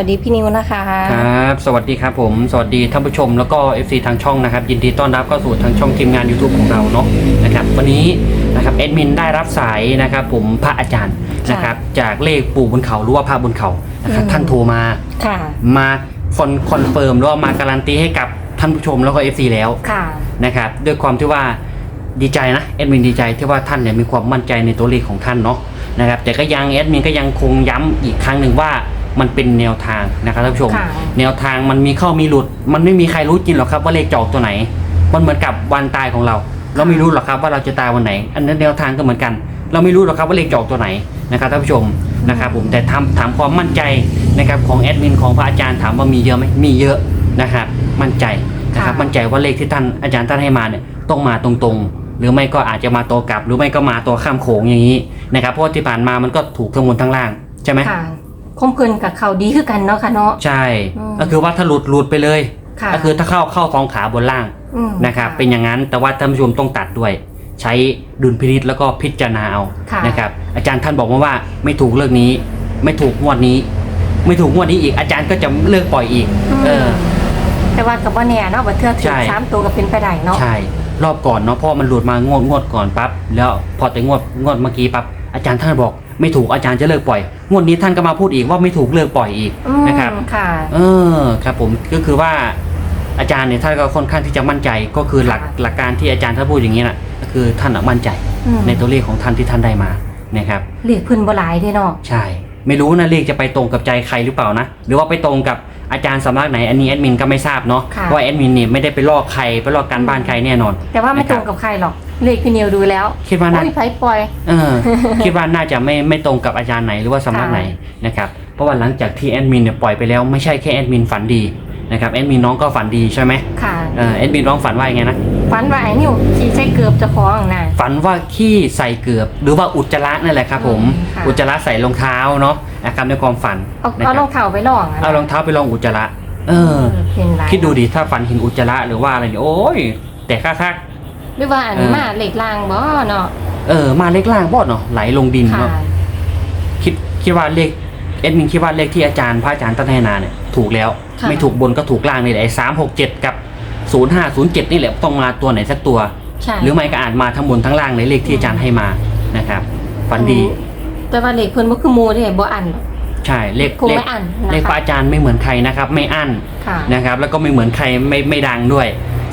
วัสดีพี่นิวนะคะ ครับ สวัสดีครับผม สวัสดีท่านผู้ชมแล้วก็ FC ทางช่องนะครับ ยินดีต้อนรับเข้าสู่ทางช่องทีมงาน YouTube ของเราเนาะนะครับ วันนี้นะครับแอดมินได้รับสายนะครับ ผมพระอาจารย์นะครับ จากเลขปู่บนเขาหรือว่าพระบนเขานะครับท่านโทรมา ค่ะ มาคอนคอนเฟิร์มหรือว่ามาการันตีให้กับท่านผู้ชมแล้วก็ FC แล้ว ค่ะ นะครับด้วยความที่ว่าดีใจนะแอดมินดีใจที่ว่าท่านเนี่ยมีความมั่นใจในตัวเลขของท่านเนาะนะครับแต่ก็ยังแอดมินก็ยังคงย้ำอีกครั้งหนึ่งว่า มันเป็นแนวทางนะครับท่านผู้ชม ค่ะ แนวทางมันมีเข้ามีหลุด มันไม่มีใครรู้จริงหรอกครับว่าเลขจะออกตัวไหน มันเหมือนกับวันตายของเรา เราไม่รู้หรอกครับว่าเราจะตายวันไหน อันนั้นแนวทางก็เหมือนกัน เราไม่รู้หรอกครับว่าเลขจะออกตัวไหนนะครับท่านผู้ชมนะครับผมแต่ถามถามความมั่นใจนะครับของแอดมินของพระอาจารย์ถามว่ามีเยอะไหมมีเยอะนะครับมั่นใจนะครับค่ะ มั่นใจว่าเลขที่ท่านอาจารย์ท่านให้มาเนี่ยต้องมาตรงๆ หรือไม่ก็อาจจะมาตัวกลับ หรือไม่ก็มาตัวข้ามโขงอย่างนี้นะครับเพราะว่าที่ผ่านมามันก็ถูกทั้งบนทั้งล่างใช่ไหม ค่ะ คมเกินกับเขาดีคือกันเนาะค่ะเนาะ ใช่ อืม ก็คือว่าถ้าหลุดหลุดไปเลย ค่ะก็คือถ้าเข้าเข้าท้องขาบนล่างมนะครับ เป็นอย่างนั้นแต่ว่าท่านผู้ชมต้องตัดด้วย ใช้ดุลพินิษแล้วก็พิจารณาเอาค่ะนะครับ อาจารย์ท่านบอกมาว่าไม่ถูกเรื่องนี้ ไม่ถูกงวดนี้ ไม่ถูกงวดนี้อีกอาจารย์ก็จะเลิกปล่อยอีกเออ แต่ว่ากับว่าแน่เนาะว่าเทือกถึใช่ งสามตัวก็เป็นไปได้เนาะ ใช่ รอบก่อนเนาะเพราะมันหลุดมางวดงวดก่อนปั๊บแล้วพอแต่งวดงวดเมื่อกี้ปั๊บ อาจารย์ท่านบอกไม่ถูกอาจารย์จะเลิกปล่อยงวดนี้ท่านก็มาพูดอีกว่าไม่ถูกเลิกปล่อยอีกอืมนะครับ ค่ะ เออครับผมก็คือว่าอาจารย์เนี่ยท่านก็ค่อนข้างที่จะมั่นใจก็คือหลักค่ะหลักการที่อาจารย์ท่านพูดอย่างนี้น่ะก็คือท่านน่ะมั่นใจอืม ในตัวเลขของท่านที่ท่านได้มานะครับ เรียกเพื้นบ่หลายเด้เนาะ ใช่ ไม่รู้นะเลขจะไปตรงกับใจใครหรือเปล่านะ หรือว่าไปตรงกับ อาจารย์สำนักไหนอันนี้แอดมินก็ไม่ทราบเนาะค่ะ ว่าแอดมินเนี่ยไม่ได้ไปลอกใครไปลอกการบ้านใครแน่นอน แต่ว่าไม่นะครับตรงกับใครหรอกเลขพี่นิวดูแล้วคิดว่าน่าโอ้ยไผปล่อย เออ คิดว่าน่าจะไม่ไม่ตรงกับอาจารย์ไหนหรือว่าสำนักไหนนะครับเพราะว่าหลังจากที่แอดมินเนี่ยปล่อยไปแล้วไม่ใช่แค่แอดมินฝันดี นะครับแอดมินน้องก็ฝันดีใช่ไหมค่ะเออแอดมินน้องฝันว่ายังไงนะฝันว่าไอ้นิวขี่ใช้เกือบเจะคล้าของน่ะ ฝันว่าขี้ใส่เกือบ หรือว่าอุจจาระนั่นแหละครับผมอืมค่ะ อุจจาระใส่รองเท้าเนาะนะครับในความฝันเอานะเอาครรัอบงเท้าไปลองะนะเอารองเท้าไปลองอุจจาระเออ เห็นหลายคิดดูดิถ้าฝันเห็นอุจจาระหรือว่าอะไรเนี่ยโอ้ย แต่คัก หรือว่าอันเออ มาเหล็กลางบ่เนาะๆเออมาเล็กล่างบอดเนาะไหลลงดินค่ะเนาะคิดคิดว่าเลขเอ็ดมินคิดว่าเลขที่อาจารย์พระอาจารย์ตั้งให้นาเนี่ย ถูกแล้ว ค่ะ ไม่ถูกบนก็ถูกล่างนี่แหละไอ้สามหกเจ็ดกับศูนย์ห้าศูนย์เจ็ดนี่แหละต้องมาตัวไหนสักตัว ใช่หรือไม่ก็อาจมาทั้งบนทั้งล่างในเลขที่อาจารย์ให้มานะครับฝันดีแต่ว่าเหล็กเพิ่นบ่คือหมู่เด้บ่อันหรอกใช่เลขคงเลขไม่อันนะคะ เลขพระอาจารย์ไม่เหมือนใครนะครับ ไม่อั้นค่ะ นะครับ แล้วก็ไม่เหมือนใครไม่ไม่ดังด้วย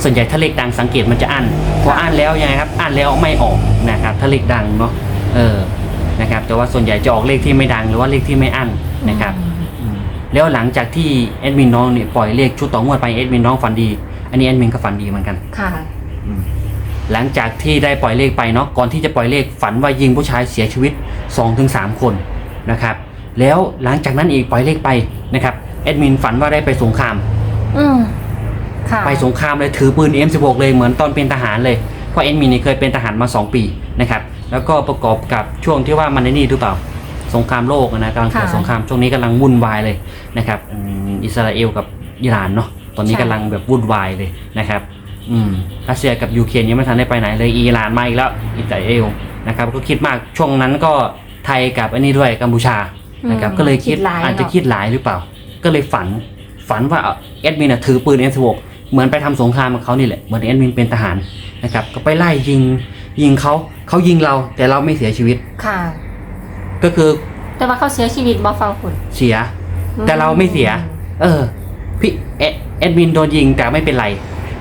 ส่วนใหญ่ถ้าเลขดังสังเกตมันจะอั้นพออั้นแล้วยังไงครับอั้นแล้วไม่ออกนะครับ ถ้าเลขดังเนาะเออนะครับแต่ว่าส่วนใหญ่จะออกเลขที่ไม่ดังหรือว่าเลขที่ไม่อั้นนะครับ อืม แล้วหลังจากที่แอดมินน้องเนี่ยปล่อยเลขชุดต่องวดไปแอดมินน้องฝันดี อันนี้แอดมินก็ฝันดีเหมือนกันค่ะ อืมหลังจากที่ได้ปล่อยเลขไปเนาะก่อนที่จะปล่อยเลขฝันว่ายิงผู้ชายเสียชีวิต 2-3 คนนะครับ แล้วหลังจากนั้นอีกปล่อยเลขไปนะครับแอดมินฝันว่าได้ไปสงคราม อืมค่ะไปสงครามเลยถือปืน M16 เลยเหมือนตอนเป็นทหารเลยเพราะแอดมินนี่เคยเป็นทหารมา 2 ปีนะครับแล้วก็ประกอบกับช่วงที่ว่ามันในนี่หรือเปล่า สงครามโลกนะกำลังเกิดค่ะสงครามช่วงนี้กำลังวุ่นวายเลยนะครับอืมอิสราเอลกับอิหร่านเนาะตอนนี้ใช่ กำลังแบบวุ่นวายเลยนะครับอืมรัสเซียกับยูเครนยังไม่ทันได้ไปไหนเลยอิหร่านมาอีกแล้วอิสราเอลนะครับก็คิดมากช่วงนั้นก็ไทยกับอันนี้ด้วยกัมพูชานะครับอืมก็เลยคิดหลายอาจจะเนคิดหลายหรือเปล่า ก็เลยฝันฝันว่าแอดมินอะถือปืน M16 เหมือนไปทำสงครามกับเขานี่แหละเหมือนแอดมินเป็นทหารนะครับก็ไปไล่ยิงยิงเขาเขายิงเราแต่เราไม่เสียชีวิต ค่ะ ก็คือแต่ว่าเขาเสียชีวิตบ่ฟังผลเสีย แต่เราไม่เสีย เออ พี่แอดแอดมินโดนยิงแต่ไม่เป็นไร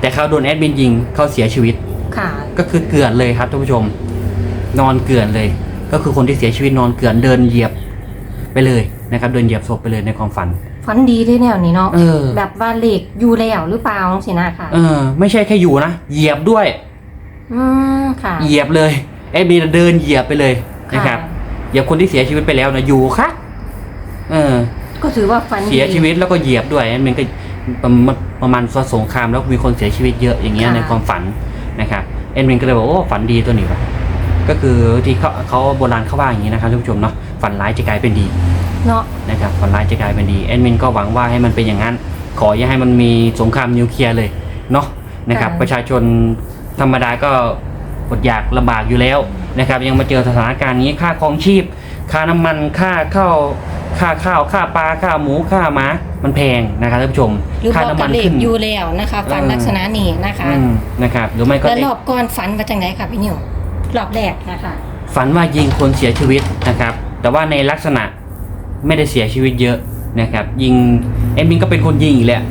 แต่เขาโดนแอดมินยิงเขาเสียชีวิต ค่ะ ก็คือเกลื่อนเลยครับท่านผู้ชม นอนเกลื่อนเลย ก็คือคนที่เสียชีวิตนอนเกลื่อนเดินเหยียบไปเลยนะครับ เดินเหยียบศพไปเลยในความฝัน ฝันดีด้วยแนวนี้เนาะเออ แบบว่าเหล็กอยู่แล้วหรือเปล่าสินะค่ะ เออ ไม่ใช่แค่อยู่นะเหยียบด้วย อืมค่ะ เหยียบเลยแอดมินเดินเหยียบไปเลยนะครับเหยียบคนที่เสียชีวิตไปแล้วนะอยู่ค่ะเออ ก็ถือว่าฝันดีเสียชีวิตแล้วก็เหยียบด้วยแอดมินก็ประมาณประมาณสงครามแล้วมีคนเสียชีวิตเยอะอย่างเงี้ยค่ะในความฝันนะครับแอดมินก็เลยบอกโอ้ฝันดีตัวนี้ว่ะก็คือที่เขาเขาโบราณเขาว่าอย่างนี้นะครับท่านผู้ชมเนาะฝันร้ายจะกลายเป็นดีเนาะนะครับฝันร้ายจะกลายเป็นดีแอดมินก็หวังว่าให้มันเป็นอย่างนั้น ขออย่าให้มันมีสงครามนิวเคลียร์เลยเนาะนะครับ ประชาชนธรรมดาก็อดอยากลำบากอยู่แล้ว นะครับยังมาเจอสถานการณ์นี้ค่าครองชีพ ค่าน้ำมันค่าข้าวค่าข้าวค่าปลาค่าหมูค่าม้ามันแพงนะครับท่านผู้ชมหรือค่าบอกน้ำกัมับนเลขขึ้นอยู่แล้วนะคะฝันเออลักษณะนี้นะคะอืมนะครับหรือไม่ก็แล้วเลรขอบก่อนฝันว่าจังไดค่ะพี่นิวรอบแรกนะคะฝันว่ายิงคนเสียชีวิตนะครับ แต่ว่าในลักษณะไม่ได้เสียชีวิตเยอะนะครับ ยิงเอ็มมินก็เป็นคนยิงอีกแหละ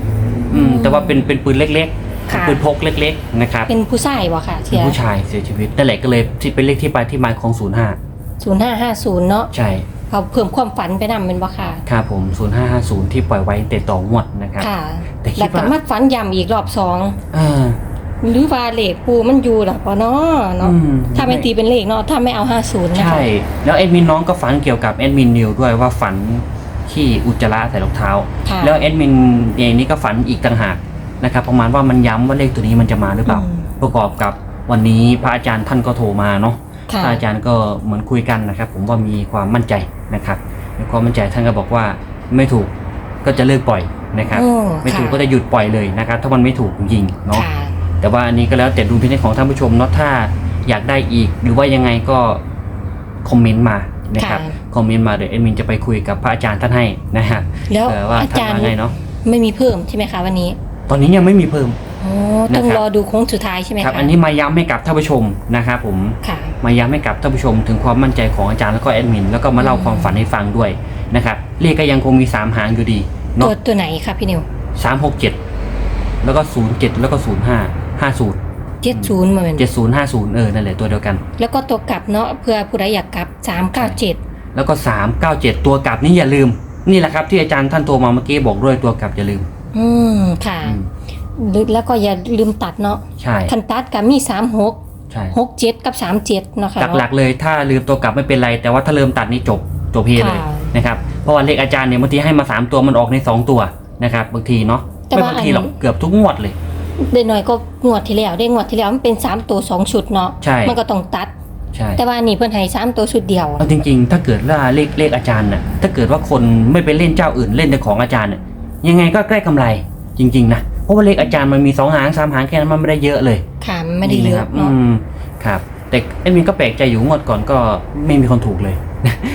อืมอืมแต่ว่าเป็นเป็นปืนเล็ก ๆ ค่ะ ปืนพกเล็กๆนะครับเป็นผู้ชายบ่ค่ะเป็เสีนยผู้ชายเสียชีวิตนั่นแหละก็เลยที่เป็นเลขที่ไปที่มาของ05ศูนย์ห้าห้าศูนย์เนาะใช่เขาเพิ่มความฝันไปนำเป็นบ่ค่ะ ครับผม 0550 ที่ปล่อยไว้แต่ต่องวดนะครับ ค่ะแต่คิดแล้วก็ว่ามาฝันย้ำอีกรอบสองเออหรือว่าเลขปูมันอยู่หรอปะเนาะเนาะอืมถ้าไม่ตีเป็นเลขเนาะถ้าไม่เอาห้าศูนย์นะคะใช่ แล้วแอดมินน้องก็ฝันเกี่ยวกับแอดมินนิวด้วยว่าฝันที่อุจจาระใส่รองเท้า ค่ะแล้วแอดมินเองนี่ก็ฝันอีกต่างหาก นะครับประมาณว่ามันย้ำว่าเลขตัวนี้มันจะมาหรือเปล่า อืมประกอบกับวันนี้พระอาจารย์ท่านก็โทรมาเนาะค่ะ พระอาจารย์ก็เหมือนคุยกันนะครับ ผมว่ามีความมั่นใจนะครับมีความมั่นใจท่านก็บอกว่าไม่ถูกก็จะเลิกปล่อยนะครับ โอ้ไม่ถูกค่ะ ก็จะหยุดปล่อยเลยนะครับ ถ้ามันไม่ถูกจริงๆเนาะ ค่ะ แต่ว่าอันนี้ก็แล้วแต่ดุลพินิจของท่านผู้ชมเนาะถ้าอยากได้อีก หรือว่ายังไงก็คอมเมนต์มานะครับค่ะ คอมเมนต์มาเดี๋ยวเอ็ดมินจะไปคุยกับพระอาจารย์ท่านให้นะฮะแล้วเออว่าอาท่านจารย์ว่าไงเนาะไม่มีเพิ่มใช่ไหมคะวันนี้ ตอนนี้ยังไม่มีเพิ่มโอ้ต้องนะครับ รอดูโค้งสุดท้ายใช่ไหมครับคะอันนี้มาย้ำให้กับท่านผู้ชมนะครับผมค่ะ มาย้ำให้กับท่านผู้ชม ถึงความมั่นใจของอาจารย์แล้วก็แอดมินแล้วก็มาเล่าอืมความฝันให้ฟังด้วยนะครับเลขก็ยังคงมีสามหางอยู่ดีตัเนาะวตัวไหนคะพี่นิวสามหกเจ็ดแล้วก็ศูนย์เจ็ดแล้วก็ศูนย์ห้าห้าศูนย์เจ็ดศูนย์เหมือนเจ็ดศูนย์ห้าศูนย์เออนั่นแหละตัวเดียวกัน แล้วก็ตัวกลับเนาะเพื่อผู้ใดอยากกลับสามเก้าเจ็ดแล้วก็สามเก้าเจ็ดตัวกลับนี่อย่าลืม นี่แหละครับที่อาจารย์ท่านโทรมาเมื่อกี้บอกด้วยตัวกลับอย่าลืม อืมค่ะอืม หรือแล้วก็อย่าลืมตัดเนาะใช่ คันตัดกับมีสามหกใช่หกเจ็ดกับสามเจ็ดเนาะค่ะหลักๆเลยถ้าลืมตัวกลับไม่เป็นไร แต่ว่าถ้าลืมตัดนี่จบจบเฮเลยค่ะ นะครับเพราะว่าเลขอาจารย์เนี่ยบางทีให้มาสามตัวมันออกในสองตัวนะครับบางทีเนาะแต่ไม่ว่าบางทีหรอกอันเกือบทุกงวดเลยได้หน่อยก็งวดที่แล้วได้งวดที่แล้วมันเป็นสามตัวสองชุดเนาะใช่ มันก็ต้องตัด ใช่ แต่ว่านี่เพิ่นให้สามตัวชุดเดียว เอาจริงๆ ถ้าเกิดว่าเลขเลขอาจารย์น่ะ ถ้าเกิดว่าคนไม่ไปเล่นเจ้าอื่นเล่นแต่ของอาจารย์น่ะ ยังไงก็ใกล้กำไรจริง ๆ นะ เพราะว่าเลขอาจารย์มันมีสองหางสามหางแค่นั้นมันไม่ได้เยอะเลยค่ะมันไม่ได้เยนี่อะครับเนาะอืมครับ แต่เอ็ดมินก็แปลกใจอยู่งวดก่อนก็ไม่มีคนถูกเลย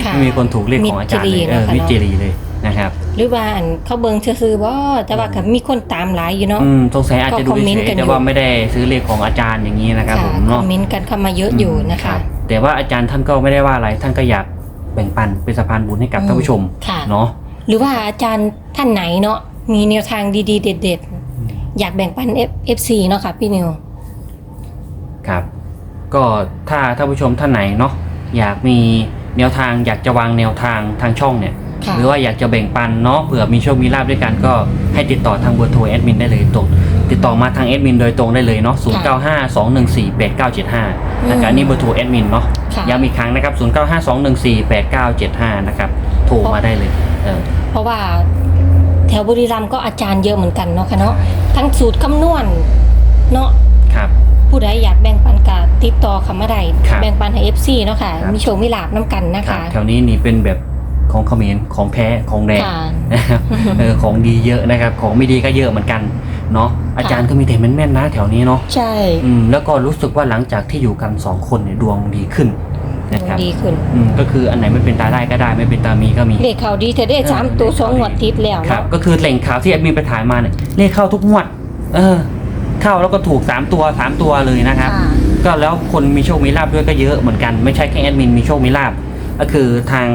ค่ะไม่มีคนถูกเลขของอาจารย์เลยเออมิมิตรจิจีรีรีเลยนะครับ หรือว่าอันเขาเบิ่งซื่อๆบ่แต่ว่าก็มีคนตามหลายอยู่เนาะอืมสงสัยอาจจะดูก็คอมเมนต์เฉกัยนๆอยู่แต่ว่าไม่ได้ซื้อเลขของอาจารย์อย่างนี้นะครับผมคอเนาะมเมนต์กันเข้ามาเยอะอยู่นะคะรับแต่ว่าอาจารย์ท่านก็ไม่ได้ว่าอะไรท่านก็อยากแบ่งปันเป็นสะพานบุญให้กับท่านผู้ชมค่ะเนาะหรือว่าอาจารย์ ท่านไหนเนาะมีแนวทางดีๆ เด็ด ๆ อยากแบ่งปัน F FC เนาะค่ะพี่นิว ครับ ก็ถ้าท่านผู้ชมท่านไหนเนาะอยากมีแนวทางอยากจะวางแนวทางทางช่องเนี่ย ค่ะ หรือว่าอยากจะแบ่งปันเนาะเผื่อมีโชคมีลาบด้วยกันก็ให้ติดต่อทางเบอร์โทรแอดมินได้เลยตรงติดต่อมาทางแอดมินโดยตรงได้เลยเนาะ0 9 5 2 1 4 8 9 7 5นะครับอันนี้เบอร์โทรแอดมินเนาะค่ะ ย้ำอีกครั้งนะครับ 0 9 5 2 1 4 8 9 7 5 นะครับโทรมาได้เลยเออ เพราะว่า แถวบุรีรัมย์ก็อาจารย์เยอะเหมือนกันเนาะค่ะเนาะทั้งสูตรคำนวณเนาะครับ ผู้ใดอยากแบ่งปันกาติดต่อเขามาได้ครับแบ่งปันให้ FC เนาะค่ะ ครับ มีโชคมีลาบน้ำกันนะครัคะบแถวนี้นี่เป็นแบบของเขมรของแท้ของแดงค่ะ นะครับเออของดีเยอะนะครับ ของไม่ดีก็เยอะเหมือนกันเนาะอาจารย์ก็มีแต่แม่นๆนะแถวนี้เนาะใช่ อืมแล้วก็รู้สึกว่าหลังจากที่อยู่กันสองคนเนี่ยดวงดีขึ้น นะครับดีขึ้น อืมก็คืออันไหนไม่เป็นตาได้ก็ได้ไม่เป็นตามีก็มี เลขเขาดีเธอได้เออสามตัวเลขสองเขาดีงวดติดแล้วครับเนาะก็คือแหล่งข่าวที่แอดมินไปถ่ายมาเนี่ยเลขเข้าทุกงวด เออ เข้าแล้วก็ถูกสามตัวสามตัวเลยนะครับ ค่ะ ก็แล้วคนมีโชคมีลาบด้วยก็เยอะเหมือนกันไม่ใช่แค่แอดมินมีโชคมีลาบก็คือทาง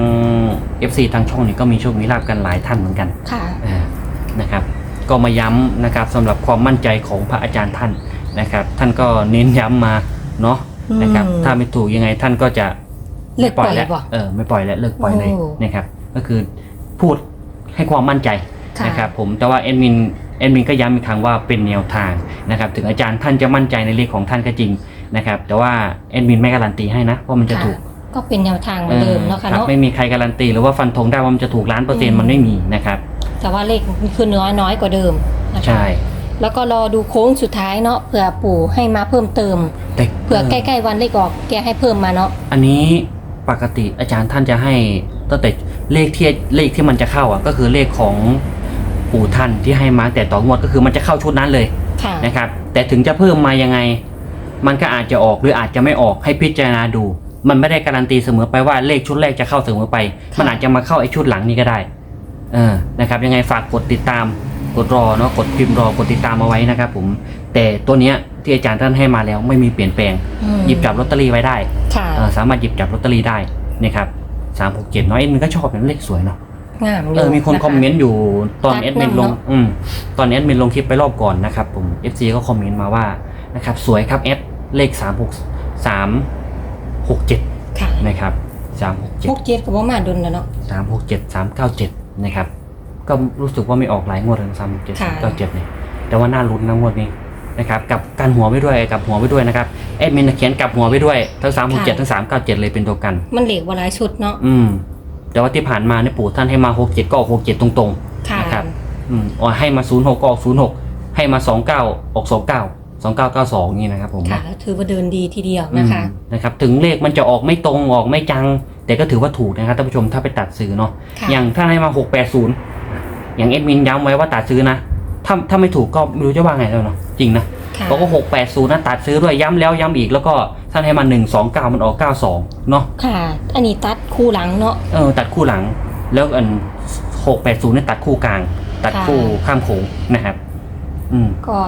FC ทางช่องนี่ก็มีโชคมีลาบกันหลายท่านเหมือนกันค่ะ อ่านะครับ ก็มาย้ำนะครับสำหรับความมั่นใจของพระอาจารย์ท่านนะครับ ท่านก็เน้นย้ำมาเนาะนะครับ อืม ถ้าไม่ถูกยังไงท่านก็จะ เลิกปล่อยแล้วบ่เออไม่ปล่อยแล้วเลิกปล่อยเลยโอ้ นะครับ ก็คือพูดให้ความมั่นใจค่ะนะครับผมแต่ว่าแอดมินแอดมินก็ย้ำอีกครั้งว่าเป็นแนวทางนะครับ ถึงอาจารย์ท่านจะมั่นใจในเลขของท่านก็จริงนะครับ แต่ว่าแอดมินไม่การันตีให้นะว่ามันจะถูกก็เป็นแนวทางเหมือนเดิมเนาะค่ะรับเนาะ ไม่มีใครการันตีหรือว่าฟันธงได้ว่ามันจะถูกล้านเปอร์เซ็นอืต์ม มันไม่มีนะครับแต่ว่าเลขคือน้อยน้อยกว่าเดิมนะคะใช่แล้วก็รอดูโค้งสุดท้ายเนาะเผื่อปู่ให้มาเพิ่มเติมแต่เผื่อใกล้ๆวันเลขออกแกให้เพิ่มมาเนาะอันนี้ ปกติอาจารย์ท่านจะให้ตั้งแต่เลขที่เลขที่มันจะเข้าอะ ก็คือเลขของปู่ท่านที่ให้มาแต่ต่องวดก็คือมันจะเข้าชุดนั้นเลยค่ะนะครับ แต่ถึงจะเพิ่มมายังไง มันก็อาจจะออกหรืออาจจะไม่ออกให้พิจารณาดู มันไม่ได้การันตีเสมอไปว่าเลขชุดแรกจะเข้าเสมอไปค่ะมันอาจจะมาเข้าไอ้ชุดหลังนี้ก็ได้เออนะครับ ยังไงฝากกดติดตามกดรอเนาะกดพิมพ์รอกดติดตามเอาไว้นะครับผมแต่ตัวเนี้ย ที่อาจารย์ท่านให้มาแล้วไม่มีเปลี่ยนแปลง อืมหยิบจับลอตเตอรี่ไว้ได้ค่ะเออสามารถหยิบจับลอตเตอรี่ได้นะครับสามหกเจ็ดน้อยเอ็ดมินก็ชอบนะเลขสวยเนาะงามเออมีคนคอมเมนต์อยู่ตอนตัดเอ็ดมินลงนำเนอะอืมตอนเอ็ดมินลงคลิปไปรอบก่อนนะครับผม FC ก็คอมเมนต์มาว่านะครับสวยครับเอดเลขสามหกสามหกเจ็ดค่ะนะครับสามหกเจ็ด พวกเจ็ดกับว่ามาดนแล้วเนาะ สามหกเจ็ดสามเก้าเจ็ดนะครับ ก็รู้สึกว่าไม่ออกหลายงวดเลยสามเจ็ดค่ะ สามเก้าเจ็ดเนี่ยแต่ว่าน่าลุ้นนะงวดนี้ นะครับกับกันหัวไปด้วยกับหัวไปด้วยนะครับเอ็ดมินเขียนกลับหัวไปด้วยทั้งสามหกเจ็ดทั้งสามเก้าเจ็ดเลยเป็นตัวกัน มันเหล็กว่าหลายชุดเนาะอืมแต่ว่าที่ผ่านมาเนี่ยปู่ท่านให้มาหกเจ็ดก็ออกหกเจ็ดตรงค่ะนะครับๆอืมอ๋อให้มาศูนย์หกก็ออกศูนย์หกให้มาสองเก้าออกสองเก้าสองเก้าเก้าสองนี่นะครับผมค่ะถือว่าเดินดีทีเดียวนะคะอืมนะครับถึงเลขมันจะออกไม่ตรงออกไม่จัง แต่ก็ถือว่าถูกนะครับท่านผู้ชมถ้าไปตัดซื้อเนาะค่ะอย่างถ้าให้มาหกแปดศูนย์อย่างเอ็ดมินย้ำไว้ว่าตัดซื้อนะถ้าถ้าไม่ถูกก็ไม่รู้จะว่าไงแล้วเนาะ จริงนะค่ะเขาก็หกแปดศูนย์นะตัดซื้อด้วยย้ำแล้วย้ำอีกแล้วก็ท่านให้มาหนึ่งสองเก้ามันออกเก้าสองเนาะค่ะ อันนี้ตัดคู่หลังเนาะเออตัดคู่หลัง แล้วอันหกแปดศูนย์เนี่ยตัดคู่กลาง ตัดคู่ข้ามโขงนะครับ อืมก็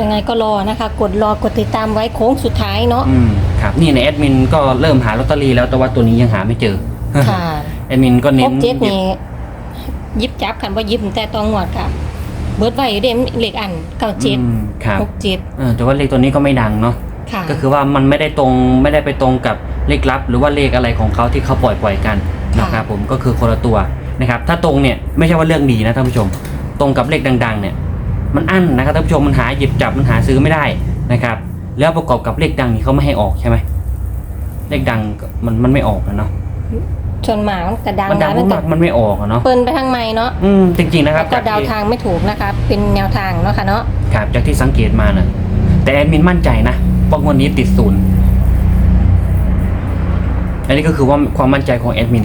ยังไงก็รอนะคะ กดรอกดติดตามไว้โค้งสุดท้ายเนาะอืมครับนี่ในแอดมินก็เริ่มหาลอตเตอรี่แล้วแต่ว่าตัวนี้ยังหาไม่เจอค่ะแอดมินก็พเน้วนกเจ็ดนี่ยิบจับกันว่ายิบแต่ตองหวดค่ะ เบิร์ดไว้เดมเหล็กอันเก้าเจ็ดอืมครับหกเจ็ดเออแต่ว่าเลขตัวนี้ก็ไม่ดังเนาะค่ะก็คือว่ามันไม่ได้ตรงไม่ได้ไปตรงกับเลขลับ หรือว่าเลขอะไรของเขาที่เขาปล่อยปล่อยกันนะครับผมก็คือคนละตัวนะครับถ้าตรงเนี่ยไม่ใช่ว่าเรื่องดีนะท่านผู้ชม ตรงกับเลขดังๆเนี่ยมันอั้นนะครับท่านผู้ชมมันหาหยิบจับมันหาซื้อไม่ได้นะครับแล้วประกอบกับเลขดังนี่เขาไม่ให้ออกใช่ไหมเลขดังก็มันมันไม่ออกอะเนาะ ชนหมามันกระดังมันดังแล้วมากๆมันไม่ออกอะเนาะเปิ้นไปทางไม่เนาะอืมจริงๆนะครับแล้วก็จากดาวที่ทางไม่ถูกนะคะเป็นแนวทางเนาะค่ะเนาะครับจากที่สังเกตมานะแต่แอดมินมั่นใจนะว่างวดนี้ติดศูนย์อันนี้ก็คือว่าความมั่นใจของแอดมิน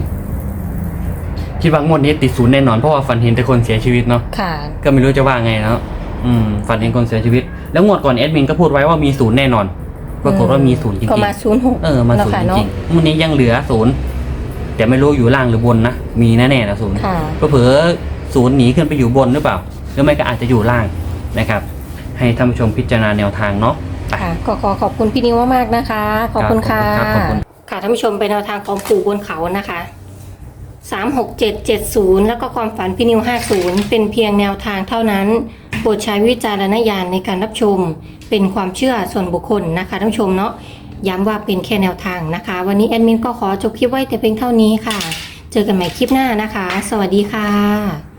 คิดว่างวดนี้ติดศูนย์แน่นอนเพราะว่าฝันเห็นแต่คนเสียชีวิตเนาะค่ะก็ไม่รู้จะว่าไงแล้วอืมฝันเห็นคนเสียชีวิต แล้วงวดก่อนแอดมินก็พูดไว้ว่ามีศูนย์แน่นอนปรากฏว่ามีศูนย์จริงก็มาๆศูนย์หกเออมาศูนย์ค่ะจเนาะริงๆวันนี้ยังเหลือศูนย์ แต่ไม่รู้อยู่ล่างหรือบนนะมีแน่ๆนะศูนย์ค่ะ ก็เผลอศูนย์หนีขึ้นไปอยู่บนหรือเปล่า หรือไม่ก็อาจจะอยู่ล่างนะครับ ให้ท่านผู้ชมพิจารณาแนวทางเนาะค่ะก็ขอขอบคุณพี่นิวมากๆนะคะ ขอบคุณค่ะครับขอบคุณ ค่ะท่านผู้ชมเป็นแนวทางของปู่บนเขานะคะสามหกเจ็ดเจ็ดศูนย์แล้วก็ความฝันพี่นิวห้าศูนย์เป็นเพียงแนวทางเท่านั้นโปรดใช้วิจารณญาณในการรับชม เป็นความเชื่อส่วนบุคคลนะคะท่านผู้ชมเนาะ ย้ำว่าเป็นแค่แนวทางนะคะ วันนี้แอดมินก็ขอจบคลิปไว้แต่เพียงเท่านี้ค่ะ เจอกันใหม่คลิปหน้านะคะ สวัสดีค่ะ